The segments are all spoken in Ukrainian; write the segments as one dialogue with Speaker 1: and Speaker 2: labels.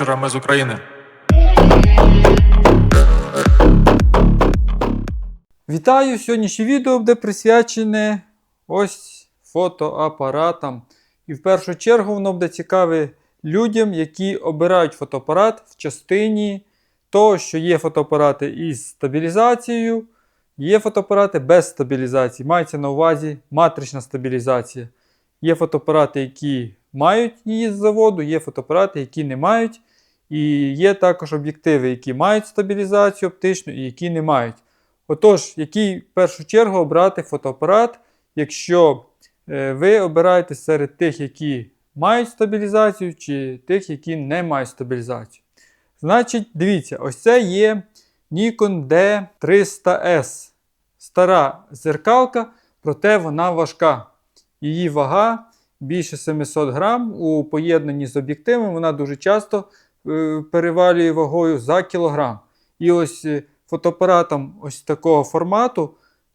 Speaker 1: вечора. Ми з України.
Speaker 2: Вітаю! Сьогоднішнє відео буде присвячене ось фотоапаратам. І в першу чергу воно буде цікаве людям, які обирають фотоапарат в частині того, що є фотоапарати із стабілізацією, є фотоапарати без стабілізації. Мається на увазі матрична стабілізація. Є фотоапарати, які мають її з заводу, є фотоапарати, які не мають. І є також об'єктиви, які мають стабілізацію оптичну і які не мають. Отож, який в першу чергу обрати фотоапарат, якщо е, ви обираєте серед тих, які мають стабілізацію, чи тих, які не мають стабілізацію. Значить, дивіться, ось це є Nikon D300S. Стара зеркалка, проте вона важка. Її вага більше 700 грам. У поєднанні з об'єктивом вона дуже часто перевалює вагою за кілограм. І ось е, фотоапаратам ось такого формату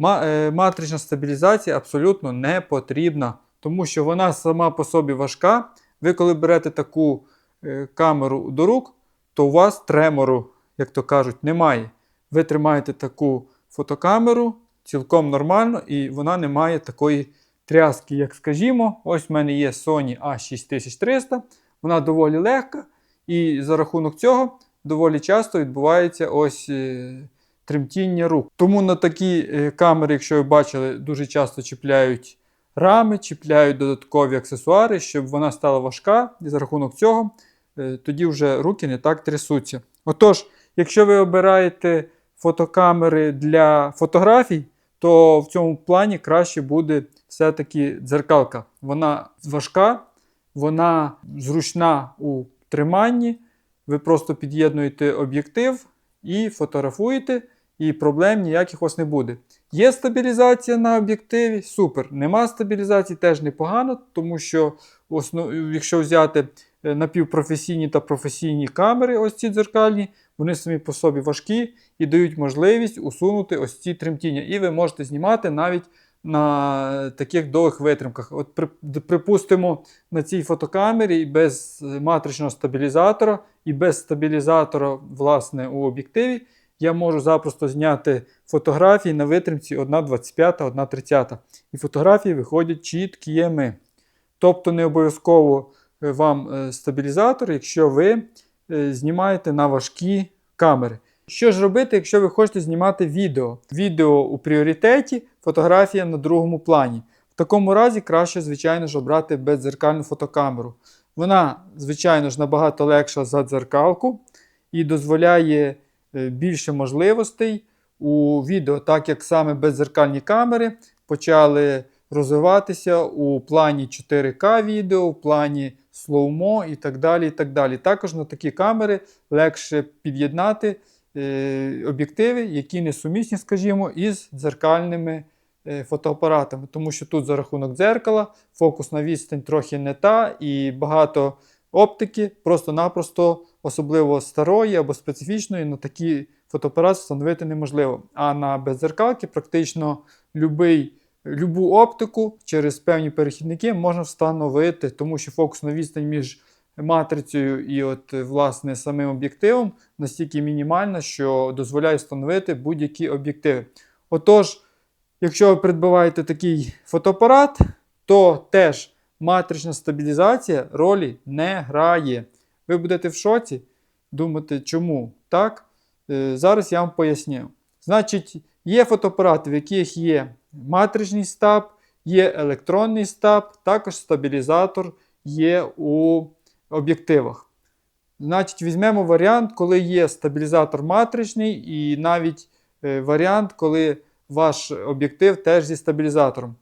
Speaker 2: е, матрична стабілізація абсолютно не потрібна, тому що вона сама по собі важка. Ви коли берете таку е, камеру до рук, то у вас тремору, як то кажуть, немає. Ви тримаєте таку фотокамеру цілком нормально, і вона не має такої тряски, як скажімо. Ось в мене є Sony A6300, вона доволі легка, і за рахунок цього доволі часто відбувається ось е, тремтіння рук. Тому на такі е, камери, якщо ви бачили, дуже часто чіпляють рами, чіпляють додаткові аксесуари, щоб вона стала важка, і за рахунок цього е, тоді вже руки не так трясуться. Отож, якщо ви обираєте фотокамери для фотографій, то в цьому плані краще буде все-таки дзеркалка. Вона важка, вона зручна у триманні. Ви просто під'єднуєте об'єктив і фотографуєте, і проблем ніяких вас не буде. Є стабілізація на об'єктиві, супер. Нема стабілізації, теж непогано, тому що основ... якщо взяти е, напівпрофесійні та професійні камери, ось ці дзеркальні, вони самі по собі важкі і дають можливість усунути ось ці тремтіння. І ви можете знімати навіть на таких довгих витримках. От, припустимо, на цій фотокамері без матричного стабілізатора і без стабілізатора, власне, у об'єктиві, я можу запросто зняти фотографії на витримці 1,25, 1,30. І фотографії виходять чіткими. Тобто не обов'язково е, вам е, стабілізатор, якщо ви е, знімаєте на важкі камери. Що ж робити, якщо ви хочете знімати відео? Відео у пріоритеті, фотографія на другому плані. В такому разі краще, звичайно ж, обрати бездзеркальну фотокамеру. Вона, звичайно ж, набагато легша за дзеркалку і дозволяє е, більше можливостей у відео, так як саме беззеркальні камери почали розвиватися у плані 4К відео, в плані слоумо і так далі. і так далі. Також на такі камери легше під'єднати об'єктиви, які несумісні, скажімо, із дзеркальними е, фотоапаратами. Тому що тут за рахунок дзеркала фокусна відстань трохи не та, і багато оптики просто-напросто, особливо старої або специфічної, на такий фотоапарат встановити неможливо. А на беззеркалки практично любий, любу оптику через певні перехідники можна встановити, тому що фокусна відстань між матрицею і от, власне, самим об'єктивом настільки мінімальна, що дозволяє встановити будь-які об'єктиви. Отож, якщо ви придбаваєте такий фотоапарат, то теж матрична стабілізація ролі не грає. Ви будете в шоці, думати, чому так? Е, Зараз я вам поясню. Значить, є фотоапарати, в яких є матричний стаб, є електронний стаб, також стабілізатор є у об'єктивах. Значить, візьмемо варіант, коли є стабілізатор матричний, і навіть е, варіант, коли ваш об'єктив теж зі стабілізатором.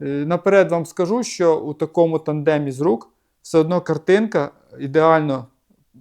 Speaker 2: Е, Наперед вам скажу, що у такому тандемі з рук все одно картинка ідеально, е,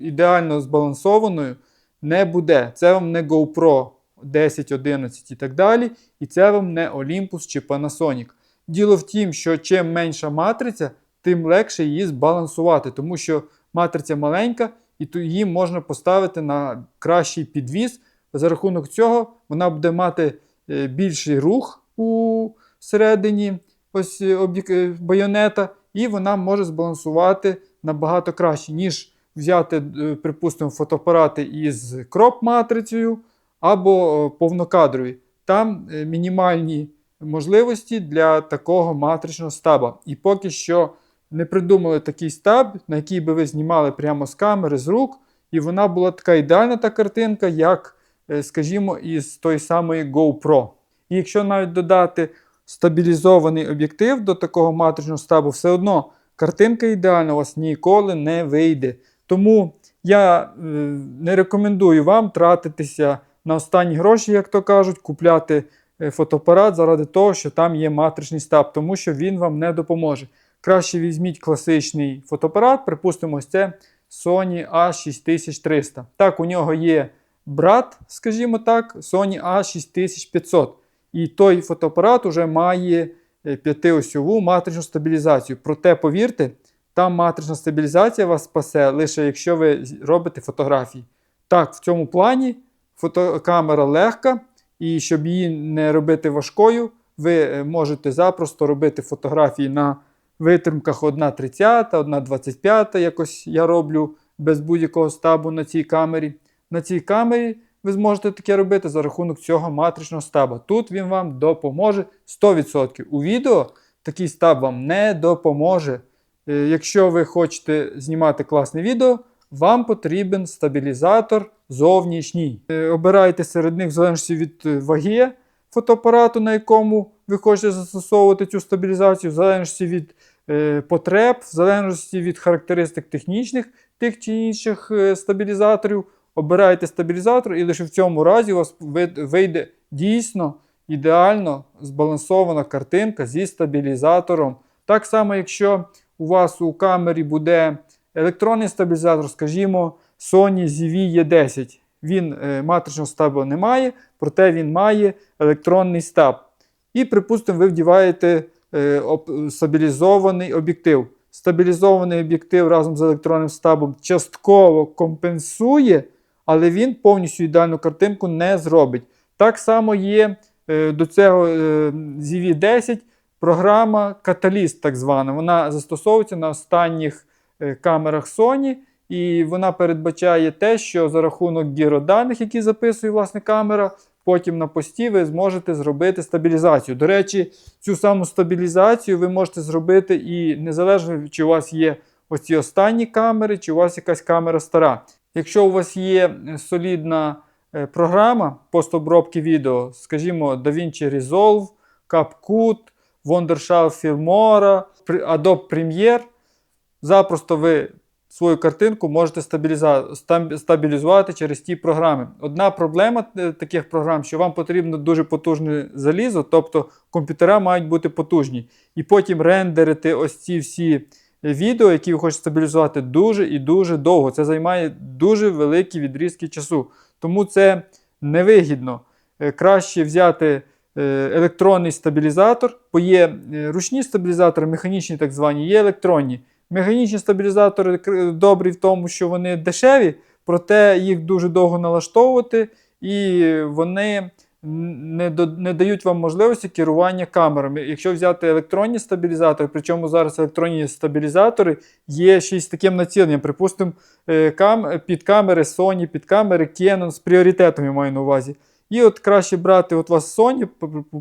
Speaker 2: ідеально збалансованою не буде. Це вам не GoPro 10, 11 і так далі. І це вам не Olympus чи Panasonic. Діло в тім, що чим менша матриця, тим легше її збалансувати, тому що матриця маленька, і то її можна поставити на кращий підвіз. За рахунок цього вона буде мати е, більший рух у середині ось е, е, байонета, і вона може збалансувати набагато краще, ніж взяти, припустимо, фотоапарати із кроп-матрицею або повнокадрові. Там мінімальні можливості для такого матричного стаба. І поки що не придумали такий стаб, на який би ви знімали прямо з камери, з рук, і вона була така ідеальна та картинка, як, е, скажімо, із той самої GoPro. І якщо навіть додати стабілізований об'єктив до такого матричного стабу, все одно картинка ідеальна у вас ніколи не вийде. Тому я е, не рекомендую вам тратитися на останні гроші, як то кажуть, купляти е, фотоапарат заради того, що там є матричний стаб, тому що він вам не допоможе. Краще візьміть класичний фотоапарат, припустимо, це Sony A6300. Так, у нього є брат, скажімо так, Sony A6500. І той фотоапарат вже має е, п'ятиосьову матричну стабілізацію. Проте, повірте, там матрична стабілізація вас спасе лише якщо ви робите фотографії. Так, в цьому плані фотокамера легка, і щоб її не робити важкою, ви е, можете запросто робити фотографії на витримках 1,30, 1,25, якось я роблю без будь-якого стабу на цій камері. На цій камері ви зможете таке робити за рахунок цього матричного стаба. Тут він вам допоможе 100%. У відео такий стаб вам не допоможе. Е, Якщо ви хочете знімати класне відео, вам потрібен стабілізатор зовнішній. Е, Обирайте серед них в залежності від е, ваги фотоапарату, на якому ви хочете застосовувати цю стабілізацію, в залежності від потреб, в залежності від характеристик технічних тих чи інших е, стабілізаторів. Обирайте стабілізатор, і лише в цьому разі у вас вийде дійсно ідеально збалансована картинка зі стабілізатором. Так само, якщо у вас у камері буде електронний стабілізатор, скажімо, Sony ZV-E10. Він е, матричного стабу не має, проте він має електронний стаб. І, припустимо, ви вдіваєте е, стабілізований об'єктив. Стабілізований об'єктив разом з електронним стабом частково компенсує, але він повністю ідеальну картинку не зробить. Так само є е, до цього е, ZV-10 програма Catalyst, так звана. Вона застосовується на останніх е, камерах Sony, і вона передбачає те, що за рахунок гіроданих, які записує власне камера, потім на пості ви зможете зробити стабілізацію. До речі, цю саму стабілізацію ви можете зробити і незалежно, чи у вас є оці останні камери, чи у вас якась камера стара. Якщо у вас є е, солідна е, програма постобробки відео, скажімо, DaVinci Resolve, CapCut, Wondershare Filmora, Adobe Premiere, запросто ви свою картинку можете стабілізувати через ті програми. Одна проблема е, таких програм, що вам потрібно дуже потужне залізо, тобто комп'ютера мають бути потужні. І потім рендерити ось ці всі відео, які ви хочете стабілізувати, дуже і дуже довго. Це займає дуже великі відрізки часу. Тому це невигідно. Е, Краще взяти е, електронний стабілізатор, бо є е, ручні стабілізатори, механічні так звані, є електронні. Механічні стабілізатори добрі в тому, що вони дешеві, проте їх дуже довго налаштовувати, і вони не, не дають вам можливості керування камерами. Якщо взяти електронні стабілізатори, причому зараз електронні стабілізатори є ще з таким націленням. Припустимо, е, кам, під камери Sony, під камери Canon з пріоритетом я маю на увазі. І от краще брати, от вас Sony,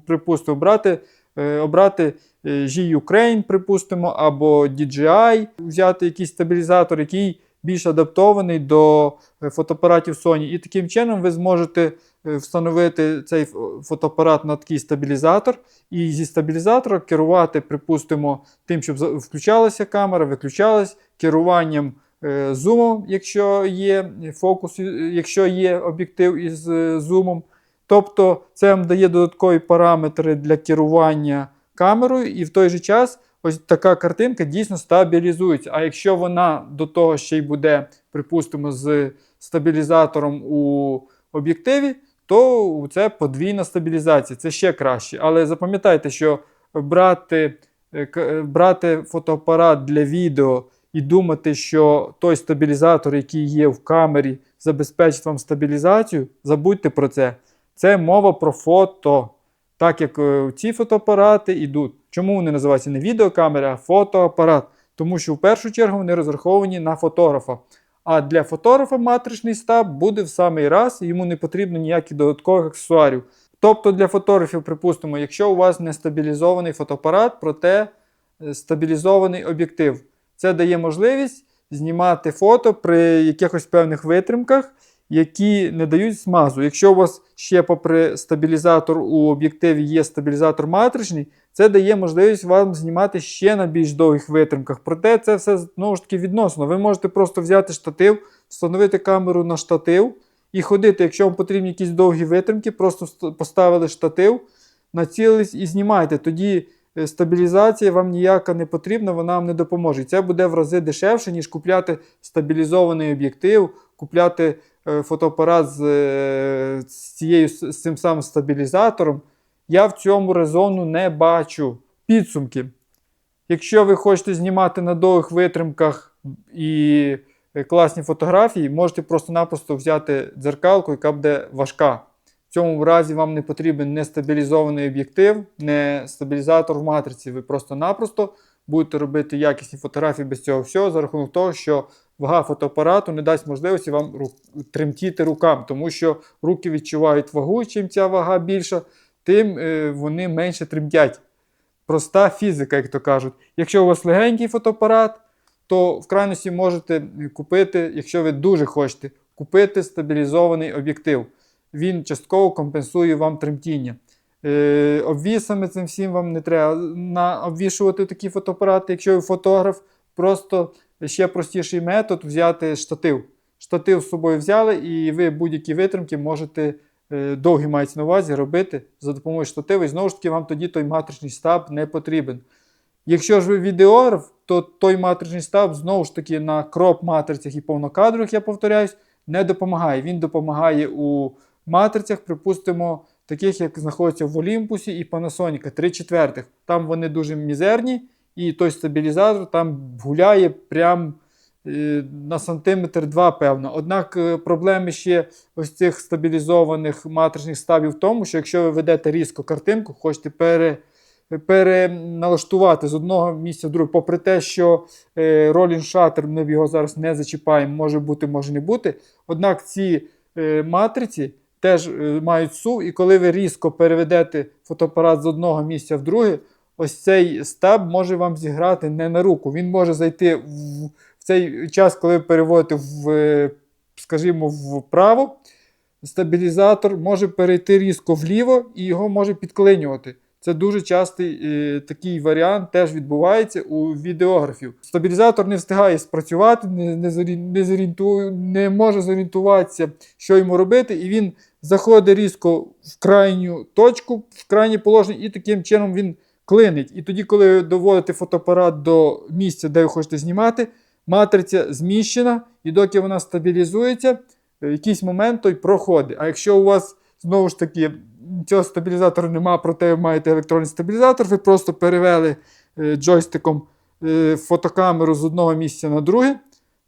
Speaker 2: припустимо, брати, обрати е, G-Ukraine, припустимо, або DJI, взяти якийсь стабілізатор, який більш адаптований до е, фотоапаратів Sony. І таким чином ви зможете е, встановити цей фотоапарат на такий стабілізатор, і зі стабілізатора керувати, припустимо, тим, щоб включалася камера, виключалась, керуванням е, зумом, якщо є фокус, е, якщо є об'єктив із е, зумом. Тобто це вам дає додаткові параметри для керування камерою, і в той же час ось така картинка дійсно стабілізується. А якщо вона до того ще й буде, припустимо, з стабілізатором у об'єктиві, то це подвійна стабілізація, це ще краще. Але запам'ятайте, що брати, е, е, брати фотоапарат для відео і думати, що той стабілізатор, який є в камері, забезпечить вам стабілізацію, забудьте про це. Це мова про фото. Так як е, ці фотоапарати йдуть. Чому вони називаються не відеокамери, а фотоапарат? Тому що в першу чергу вони розраховані на фотографа. А для фотографа матричний стаб буде в самий раз, і йому не потрібно ніяких додаткових аксесуарів. Тобто для фотографів, припустимо, якщо у вас не стабілізований фотоапарат, проте е, стабілізований об'єктив, це дає можливість знімати фото при якихось певних витримках, які не дають смазу. Якщо у вас ще, попри стабілізатор у об'єктиві, є стабілізатор матричний, це дає можливість вам знімати ще на більш довгих витримках. Проте це все знову ж таки відносно. Ви можете просто взяти штатив, встановити камеру на штатив і ходити. Якщо вам потрібні якісь довгі витримки, просто поставили штатив, націлились і знімайте. Тоді е, стабілізація вам ніяка не потрібна, вона вам не допоможе. Це буде в рази дешевше, ніж купляти стабілізований об'єктив, купляти фотоапарат з, е, з, цією, з цим самим стабілізатором. Я в цьому резону не бачу. Підсумки. Якщо ви хочете знімати на довгих витримках і е, класні фотографії, можете просто-напросто взяти дзеркалку, яка буде важка. В цьому разі вам не потрібен не стабілізований об'єктив, не стабілізатор в матриці. Ви просто-напросто будете робити якісні фотографії без цього всього за рахунок того, що вага фотоапарату не дасть можливості вам тремтіти рукам, тому що руки відчувають вагу, чим ця вага більша, тим е, вони менше тремтять. Проста фізика, як то кажуть. Якщо у вас легенький фотоапарат, то в крайності можете купити, якщо ви дуже хочете, купити стабілізований об'єктив. Він частково компенсує вам тремтіння. Е, обвісами цим всім вам не треба обвішувати такі фотоапарати. Якщо ви фотограф, просто ще простіший метод взяти штатив. Штатив з собою взяли, і ви будь-які витримки можете е, довгі мається на увазі робити за допомогою штатива. І знову ж таки, вам тоді той матричний стаб не потрібен. Якщо ж ви відеограф, то той матричний стаб знову ж таки на кроп матрицях і повнокадрових, я повторяюсь, не допомагає. Він допомагає у матрицях, припустимо, таких, як знаходяться в Олімпусі і Panasonic 3 четвертих. Там вони дуже мізерні, і той стабілізатор там гуляє прям е, на сантиметр два, певно. Однак е, проблеми ще ось цих стабілізованих матричних стабів в тому, що якщо ви ведете різко картинку, хочете пере, переналаштувати з одного місця в друге, попри те, що е, Rolling Shutter, ми його зараз не зачіпаємо, може бути, може не бути. Однак ці е, матриці теж е, мають сув, і коли ви різко переведете фотоапарат з одного місця в друге, ось цей стаб може вам зіграти не на руку. Він може зайти в, в цей час, коли ви переводите в, е, скажімо, вправо. Стабілізатор може перейти різко вліво і його може підклинювати. Це дуже частий е, такий варіант теж відбувається у відеографів. Стабілізатор не встигає спрацювати, не, не, зорі- не, зорієнтує- не може зорієнтуватися, що йому робити, і він заходить різко в крайню точку, в крайнє положення, і таким чином він клинить. І тоді, коли ви доводите фотоапарат до місця, де ви хочете знімати, матриця зміщена, і доки вона стабілізується, в якийсь момент той проходить. А якщо у вас знову ж таки цього стабілізатора немає, проте ви маєте електронний стабілізатор, ви просто перевели е, джойстиком е, фотокамеру з одного місця на друге,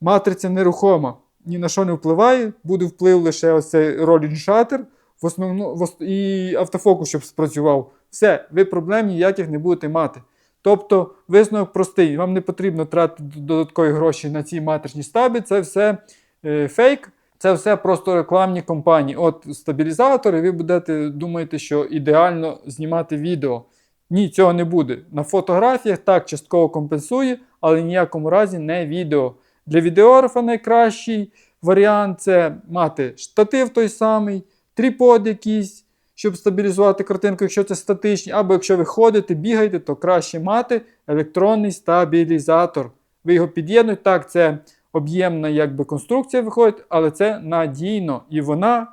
Speaker 2: матриця нерухома, ні на що не впливає, буде вплив лише ось цей rolling shutter, в основну, в і автофокус, щоб спрацював. Все, ви проблем ніяких не будете мати. Тобто висновок простий, вам не потрібно тратити додаткові гроші на ці матричні стаби, це все е, фейк, це все просто рекламні компанії. От стабілізатор, і ви будете думаєте, що ідеально знімати відео. Ні, цього не буде. На фотографіях так частково компенсує, але ніякому разі не відео. Для відеографа найкращий варіант це мати штатив той самий, трипод якийсь, щоб стабілізувати картинку, якщо це статичні, або якщо ви ходите, бігаєте, то краще мати електронний стабілізатор. Ви його під'єднуєте, так, це об'ємна якби, конструкція виходить, але це надійно і вона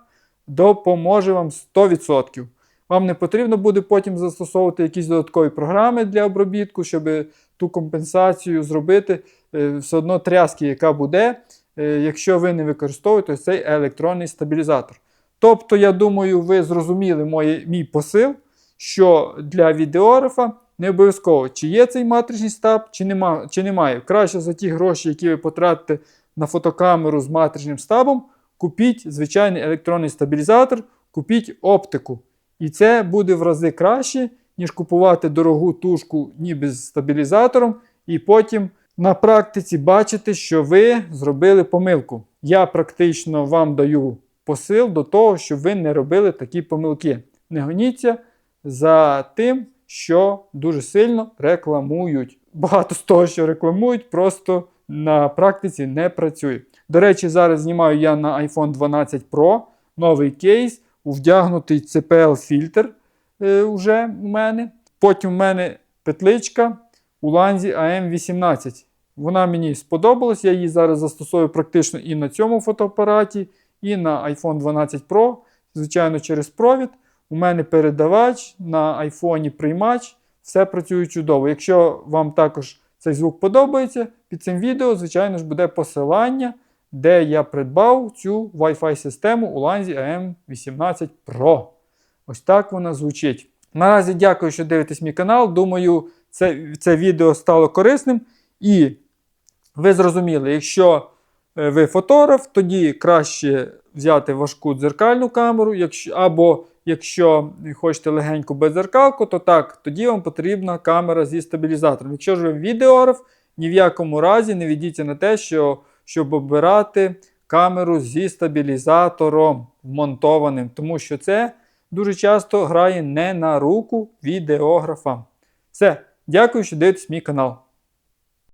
Speaker 2: допоможе вам 100%. Вам не потрібно буде потім застосовувати якісь додаткові програми для обробітку, щоб ту компенсацію зробити. Е, Все одно тряски, яка буде, е, якщо ви не використовуєте цей електронний стабілізатор. Тобто, я думаю, ви зрозуміли моє, мій посил, що для відеографа не обов'язково, чи є цей матричний стаб, чи, нема, чи немає. Краще за ті гроші, які ви потратите на фотокамеру з матричним стабом, купіть звичайний електронний стабілізатор, купіть оптику. І це буде в рази краще, ніж купувати дорогу тушку ніби з стабілізатором, і потім на практиці бачите, що ви зробили помилку. Я практично вам даю посил до того, щоб ви не робили такі помилки. Не гоніться за тим, що дуже сильно рекламують. Багато з того, що рекламують, просто на практиці не працює. До речі, зараз знімаю я на iPhone 12 Pro новий кейс, вдягнутий CPL фільтр е, уже у мене. Потім у мене петличка у ланзі AM18. Вона мені сподобалась, я її зараз застосовую практично і на цьому фотоапараті, і на iPhone 12 Pro, звичайно, через провід. У мене передавач на iPhone приймач. Все працює чудово. Якщо вам також цей звук подобається, під цим відео, звичайно ж, буде посилання, де я придбав цю Wi-Fi систему у ланзі AM18 Pro. Ось так вона звучить. Наразі дякую, що дивитесь мій канал. Думаю, це, це відео стало корисним. І ви зрозуміли, якщо ви фотограф, тоді краще взяти важку дзеркальну камеру, якщо, або якщо хочете легеньку беззеркалку, то так, тоді вам потрібна камера зі стабілізатором. Якщо ж ви відеограф, ні в якому разі не ведіться на те, що, щоб обирати камеру зі стабілізатором вмонтованим, тому що це дуже часто грає не на руку відеографам. Все, дякую, що дивитесь мій канал.